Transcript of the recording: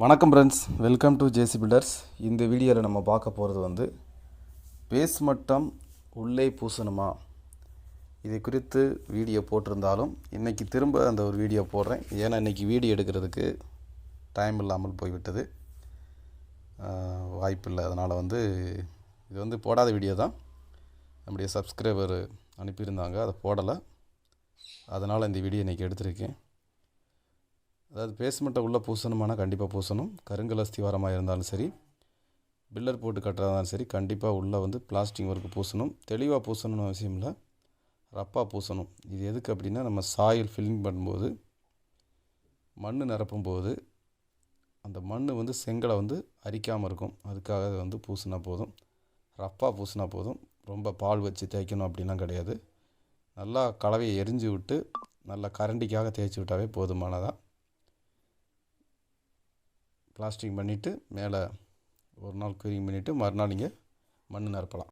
வணக்கம் friends welcome to JC builders இந்த வீடியோவில் நம்ம பார்க்க போகிறது வந்து பேஸ் மட்டம் உள்ளே பூசணுமா? இதை குறித்து வீடியோ போட்டிருந்தாலும் இன்றைக்கி திரும்ப அந்த ஒரு வீடியோ போடுறேன். ஏன்னா இன்றைக்கி வீடியோ எடுக்கிறதுக்கு டைம் இல்லாமல் போய்விட்டது. வாய்ப்பில்லை அதனால் வந்து இது வந்து போடாத வீடியோ தான். நம்முடைய சப்ஸ்கிரைபர் அனுப்பியிருந்தாங்க. அதை போடலை. அதனால் இந்த வீடியோ இன்றைக்கி எடுத்திருக்கேன். அதாவது பேஸ்மெண்ட்டை உள்ளே பூசணுமானா கண்டிப்பாக பூசணும். கருங்கல் அஸ்திவாரமாக இருந்தாலும் சரி பில்லர் போட்டு கட்டுறதா இருந்தாலும் சரி கண்டிப்பாக உள்ளே வந்து பிளாஸ்டிக் ஒர்க்கு பூசணும். தெளிவாக பூசணும்னு அவசியம் இல்லை. ரப்பாக பூசணும். இது எதுக்கு அப்படின்னா நம்ம சாயில் ஃபில்லிங் பண்ணும்போது மண் நிரப்பும் போது அந்த மண் வந்து செங்கலை வந்து அரிக்காமல் இருக்கும். அதுக்காக வந்து பூசினா போதும். ரப்பாக பூசினா போதும். ரொம்ப பால் வச்சு தேய்க்கணும் அப்படிலாம் கிடையாது. நல்லா கலவையை எரிஞ்சு விட்டு நல்லா கரண்டிக்காக தேய்ச்சி விட்டாவே போதுமானதான் பிளாஸ்டிக் பண்ணிவிட்டு மேலே ஒரு நாள் க்ளீன் பண்ணிவிட்டு மறுநாள் நீங்கள் மண் நிரப்பலாம்.